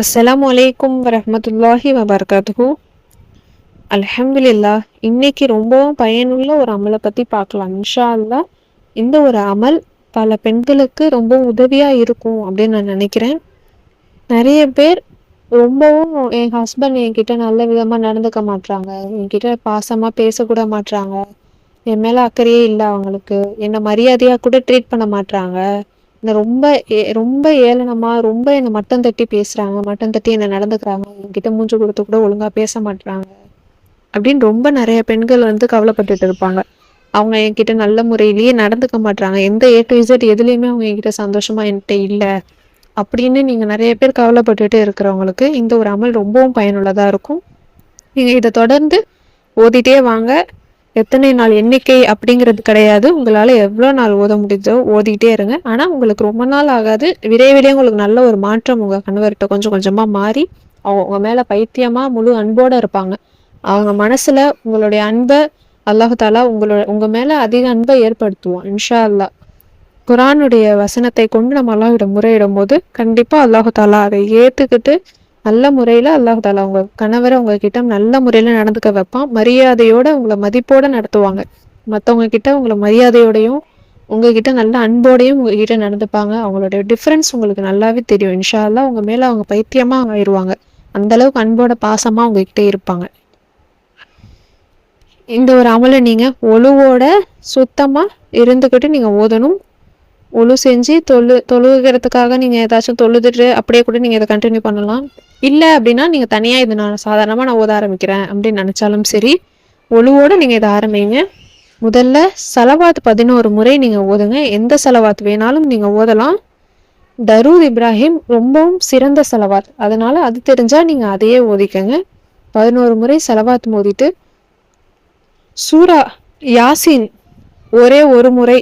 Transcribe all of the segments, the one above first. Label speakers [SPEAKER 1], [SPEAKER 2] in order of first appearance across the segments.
[SPEAKER 1] அஸ்லாம் வலைக்கும் வரமத்துல்லாஹி வபரகாத்துஹு அல்ஹம்துலில்லாஹ் இன்னைக்கு ரொம்பவும் பயனுள்ள ஒரு அமலை பற்றி பார்க்கலாம். இன்ஷா அல்லாஹ் இந்த ஒரு அமல் பல பெண்களுக்கு ரொம்ப உதவியாக இருக்கும் அப்படின்னு நான் நினைக்கிறேன். நிறைய பேர் ரொம்பவும் என் ஹஸ்பண்ட் என்கிட்ட நல்ல விதமாக நடந்துக்க மாட்றாங்க. என்கிட்ட பாசமாக பேசக்கூட மாட்றாங்க. என் மேலே அக்கறையே இல்லை அவங்களுக்கு. என்னை மரியாதையாக கூட ட்ரீட் பண்ண மாட்றாங்க. ரொம்ப ஏ- ரொம்ப ஏளனமாக ரொம்ப என்னை மட்டம் தட்டி பேசுகிறாங்க மட்டம் தட்டி என்னை நடந்துக்கிறாங்க என்கிட்ட மூஞ்சி கொடுத்து கூட ஒழுங்காக பேச மாட்டாங்க அப்படின்னு ரொம்ப நிறைய பெண்கள் வந்து கவலைப்பட்டுட்டு இருப்பாங்க. அவங்க என்கிட்ட நல்ல முறையிலேயே நடந்துக்க மாட்றாங்க. எந்த ஏ டு இசட் எதுலேயுமே அவங்க என்கிட்ட சந்தோஷமா என்கிட்ட இல்லை அப்படின்னு நீங்கள் நிறைய பேர் கவலைப்பட்டுட்டு இருக்கிறவங்களுக்கு இந்த ஒரு அமல் ரொம்பவும் பயனுள்ளதாக இருக்கும். நீங்கள் இதை தொடர்ந்து ஓதிட்டே வாங்க. எத்தனை நாள் எண்ணிக்கை அப்படிங்கிறது கிடையாது. உங்களால் எவ்வளோ நாள் ஓத முடியுதோ ஓதிட்டே இருங்க. ஆனால் உங்களுக்கு ரொம்ப நாள் ஆகாது. விரைவிலே உங்களுக்கு நல்ல ஒரு மாற்றம் உங்கள் கணவர்கிட்ட கொஞ்சம் கொஞ்சமாக மாறி அவங்க உங்கள் மேலே பைத்தியமாக முழு அன்போடு இருப்பாங்க. அவங்க மனசில் உங்களுடைய அன்பை அல்லாஹாலா உங்களோட உங்கள் மேலே அதிக அன்பை ஏற்படுத்துவோம் இன்ஷா அல்லாஹ் குரானுடைய வசனத்தை கொண்டு நம்ம அல்லாஹ்விடம் முறையிடும் போது கண்டிப்பாக அல்லாஹு தாலா அதை ஏற்றுக்கிட்டு நல்ல முறையில் அல்லாஹால தாலா கணவரை உங்ககிட்ட நல்ல முறையில் நடந்துக்க வைப்பான். மரியாதையோட உங்களை மதிப்போட நடத்துவாங்க. மற்றவங்க கிட்ட உங்களை மரியாதையோடையும் உங்ககிட்ட நல்ல அன்போடையும் உங்ககிட்ட நடந்துப்பாங்க. அவங்களோட டிஃப்ரென்ஸ் உங்களுக்கு நல்லாவே தெரியும். இன்ஷா அல்லாஹ் உங்க மேல அவங்க பைத்தியமா ஆயிடுவாங்க. அந்த அளவுக்கு அன்போட பாசமா உங்ககிட்ட இருப்பாங்க. இந்த ஒரு அமலை நீங்க ஒழுவோட சுத்தமா இருந்துக்கிட்டு நீங்க ஓதணும். ஒழு செஞ்சு தொழு தொழுகிறதுக்காக நீங்கள் ஏதாச்சும் தொழுதுட்டு அப்படியே கூட நீங்கள் இதை கண்டினியூ பண்ணலாம். இல்லை அப்படின்னா நீங்கள் தனியாக இது நான் சாதாரணமாக நான் ஓத ஆரம்பிக்கிறேன் அப்படின்னு நினச்சாலும் சரி ஒழுவோடு நீங்கள் இதை ஆரம்பிங்க. முதல்ல சலவாத் பதினோரு முறை நீங்கள் ஓதுங்க எந்த செலவாத் வேணாலும் நீங்கள் ஓதலாம் தரூத் இப்ராஹிம் ரொம்பவும் சிறந்த செலவாத். அதனால் அது தெரிஞ்சால் நீங்கள் அதையே ஓதிக்கங்க பதினோரு முறை செலவாத் மோதிட்டு சூரா யாசின் ஒரே ஒரு முறை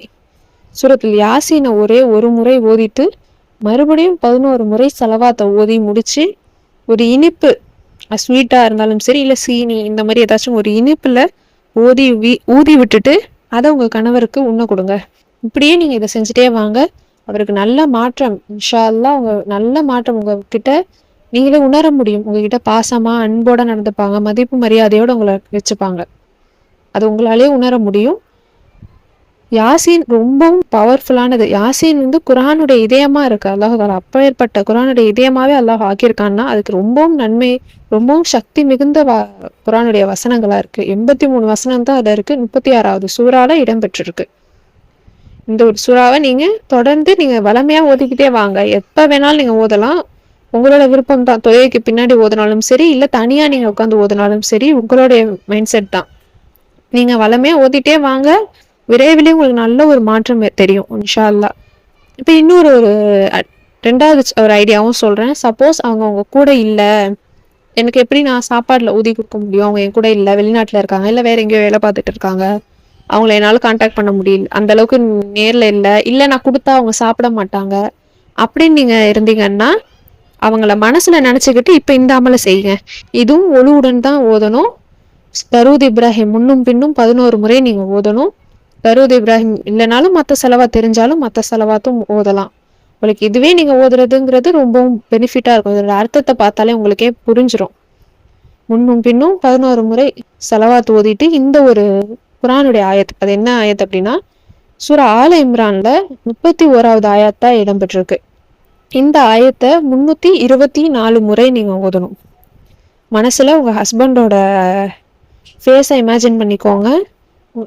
[SPEAKER 1] சூரத்தில் யாசினை ஒரே ஒரு முறை ஓதிட்டு மறுபடியும் பதினோரு முறை செலவாத்தை ஓதி முடிச்சு ஒரு இனிப்பு ஸ்வீட்டாக இருந்தாலும் சரி இல்லை சீனி இந்த மாதிரி ஏதாச்சும் ஒரு இனிப்பில் ஓதி ஊதி விட்டுட்டு அதை உங்கள் கணவருக்கு உண்ண கொடுங்க. இப்படியே நீங்கள் இதை செஞ்சுட்டே வாங்க. அவருக்கு நல்ல மாற்றம் இன்ஷா அல்லாஹ் நல்ல மாற்றம் உங்ககிட்ட நீங்களே உணர முடியும். உங்ககிட்ட பாசமாக அன்போட நடந்துப்பாங்க மதிப்பு மரியாதையோடு உங்களை வச்சுப்பாங்க. அது உங்களாலே உணர முடியும். யாசின் ரொம்பவும் பவர்ஃபுல்லானது யாசின் வந்து குரானுடைய இதயமா இருக்கு. அல்லாஹால அப்பேற்பட்ட குரானுடைய இதயமாவே அல்லாஹ் ஆக்கியிருக்கான்னா அதுக்கு ரொம்பவும் நன்மை ரொம்பவும் சக்தி மிகுந்த வ குரானுடைய வசனங்களா இருக்கு. எண்பத்தி மூணு வசனம் தான் அதுல இருக்கு. முப்பத்தி ஆறாவது சூறால இடம்பெற்றிருக்கு. இந்த ஒரு சூறாவை நீங்க தொடர்ந்து நீங்க வளமையா ஓதிக்கிட்டே வாங்க. எப்ப வேணாலும் நீங்க ஓதலாம். உங்களோட விருப்பம் தான். தொகைக்கு பின்னாடி ஓதினாலும் சரி இல்ல தனியா நீங்க உட்காந்து ஓதினாலும் சரி உங்களுடைய மைண்ட் செட் தான். நீங்க வளமையா ஓதிட்டே வாங்க. விரைவிலே உங்களுக்கு நல்ல ஒரு மாற்றம் தெரியும் இன்ஷா அல்லாஹ் இப்போ இன்னொரு ஒரு ரெண்டாவது ஒரு ஐடியாவும் சொல்கிறேன் சப்போஸ் அவங்க அவங்க கூட இல்லை. எனக்கு எப்படி நான் சாப்பாடில் ஊதி கொடுக்க முடியும்? அவங்க என் கூட இல்லை வெளிநாட்டில் இருக்காங்க இல்லை வேறு எங்கேயோ வேலை பார்த்துட்டு இருக்காங்க. அவங்கள என்னால் காண்டாக்ட் பண்ண முடியல. அந்த அளவுக்கு நேரில் இல்லை. இல்லை நான் கொடுத்தா அவங்க சாப்பிட மாட்டாங்க. அப்படின்னு நீங்கள் இருந்தீங்கன்னா அவங்கள மனசில் நினச்சிக்கிட்டு இப்போ இந்த அமலை செய்யுங்க. இதுவும் ஒழுவுடன் தான் ஓதணும். தரூத் இப்ராஹிம் முன்னும் பின்னும் பதினோரு முறை நீங்கள் ஓதணும். தருவது இப்ராஹிம். இல்லைனாலும் மற்ற செலவா தெரிஞ்சாலும் மற்ற செலவாத்தும் ஓதலாம். உங்களுக்கு இதுவே நீங்கள் ஓதுறதுங்கிறது ரொம்பவும் பெனிஃபிட்டாக இருக்கும். இதோட அர்த்தத்தை பார்த்தாலே உங்களுக்கே புரிஞ்சிடும் முன்னும் பின்னும் பதினோரு முறை செலவாத்து ஓதிட்டு இந்த ஒரு குரானுடைய ஆயத் அது என்ன ஆயத் அப்படின்னா சூரா ஆல இம்ரான்ல முப்பத்தி ஓராவது ஆயத்தா இடம்பெற்றிருக்கு. இந்த ஆயத்தை முன்னூத்தி இருபத்தி நாலு முறை நீங்க ஓதணும். மனசுல உங்க ஹஸ்பண்டோட ஃபேஸை இமேஜின் பண்ணிக்கோங்க.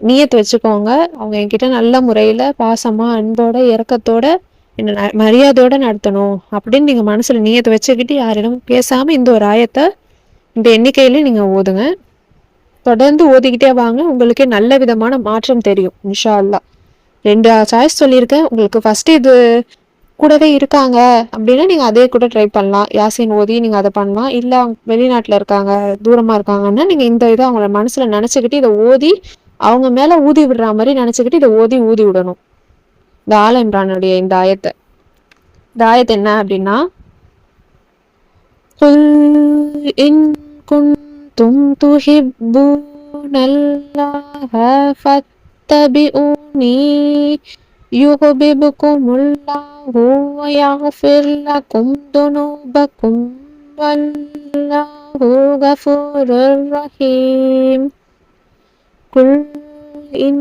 [SPEAKER 1] நீயத்து வச்சுக்கோங்க. அவங்க என்கிட்ட நல்ல முறையில் பாசமாக அன்போட இரக்கத்தோட என்ன ந- மரியாதையோட நடத்தணும். அப்படின்னு நீங்கள் மனசில் நீயத்தை வச்சுக்கிட்டு யாரிடம் பேசாமல் இந்த ஒரு ஆயத்தை இந்த எண்ணிக்கையில நீங்கள் ஓதுங்க. தொடர்ந்து ஓதிக்கிட்டே வாங்க. உங்களுக்கே நல்ல விதமான மாற்றம் தெரியும் இன்ஷா அல்லாஹ் ரெண்டு சாய்ஸ் சொல்லியிருக்கேன். உங்களுக்கு ஃபர்ஸ்ட் இது கூடவே இருக்காங்க அப்படின்னா நீங்கள் அதே கூட ட்ரை பண்ணலாம். யாசின் ஓதி நீங்கள் அதை பண்ணலாம். இல்லை அவங்க வெளிநாட்டில் இருக்காங்க தூரமாக இருக்காங்கன்னா நீங்கள் இந்த இதை அவங்கள மனசில் நினச்சிக்கிட்டு இதை ஓதி அவங்க மேலே ஊதி விடுற மாதிரி நினச்சிக்கிட்டு இதை ஓதி ஊதி விடணும் இந்த ஆல இம்ரானுடைய இந்த ஆயத்தை இந்த ஆயத்து என்ன அப்படின்னா قل إن كنتم تحبون الله فاتبعوني يحببكم الله ويغفر لكم ذنوبكم والله غفور رحيم قل إن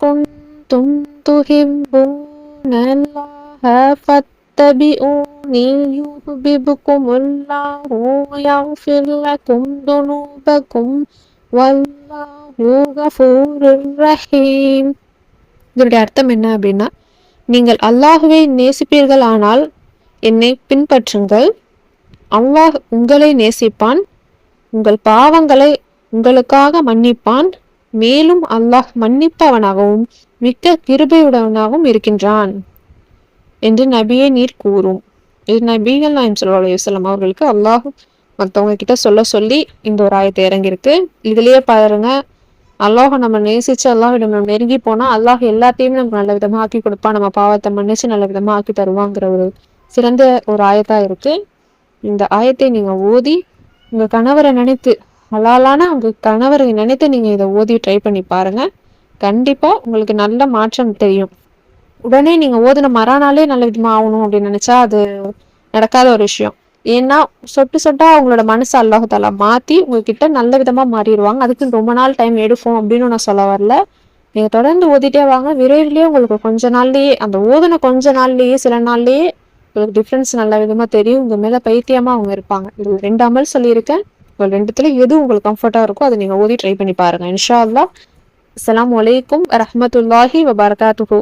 [SPEAKER 1] كنتم تحبون الله فاتبعوني يحببكم الله ويغفر لكم ذنوبكم والله غفور رحيم இதனுடைய அர்த்தம் என்ன அப்படின்னா நீங்கள் அல்லாஹுவை நேசிப்பீர்கள் ஆனால் என்னை பின்பற்றுங்கள் அல்லாஹ் உங்களை நேசிப்பான் உங்கள் பாவங்களை உங்களுக்காக மன்னிப்பான் மேலும் அல்லாஹ் மன்னிப்பவனாகவும் மிக்க கிருபையுடனாகவும் இருக்கின்றான் என்று நபியே நீர் கூறும். இது நபிகள் நாயம் சொல்லா அலையுசல்லாம் அவர்களுக்கு அல்லாஹ் மற்றவங்க கிட்ட சொல்ல சொல்லி இந்த ஒரு ஆயத்தை இறங்கியிருக்கு. இதுலயே பாருங்க அல்லாஹ் நம்ம நேசிச்சு அல்லாஹிடம் நம்ம நெருங்கி போனா அல்லாஹ் எல்லாத்தையுமே நமக்கு நல்ல விதமா ஆக்கி கொடுப்பான் நம்ம பாவத்தை மன்னிச்சு நல்ல விதமா ஆக்கி தருவாங்கிற ஒரு சிறந்த ஒரு ஆயத்தா இருக்கு. இந்த ஆயத்தை நீங்க ஓதி உங்க கணவரை நினைத்து ஹலாலான உங்க கணவரை நினைத்து நீங்க இதை ஓதி ட்ரை பண்ணி பாருங்க. கண்டிப்பா உங்களுக்கு நல்ல மாற்றம் தெரியும். உடனே நீங்க ஓதுன மறானாலே நல்ல விதமா ஆகணும் அப்படின்னு நினைச்சா அது நடக்காத ஒரு விஷயம். ஏன்னா சொட்டு சொட்டா அவங்களோட மனசு அல்லாஹால மாத்தி உங்ககிட்ட நல்ல விதமா மாறிடுவாங்க. அதுக்கு ரொம்ப நாள் டைம் எடுக்கும் அப்படின்னு நான் சொல்ல வரல. நீங்க தொடர்ந்து ஓதிட்டே வாங்க. விரைவிலேயே உங்களுக்கு கொஞ்ச நாள்லயே அந்த ஓதுன கொஞ்ச நாள்லயே சில நாள்லயே உங்களுக்கு டிஃப்ரென்ஸ் நல்ல விதமா தெரியும். உங்க மேல பைத்தியமா அவங்க இருப்பாங்க. இது ரெண்டு அமல் சொல்லியிருக்கேன். உங்கள் ரெண்டுத்துல எது உங்களுக்கு கம்ஃபர்ட்டாக இருக்கோ அதை நீங்க ஓதி ட்ரை பண்ணி பாருங்க. இன்ஷா அல்லா அஸ்லாம் வலைக்கும் ரஹமத்துல்லாஹி வபர்காத்துஹூ.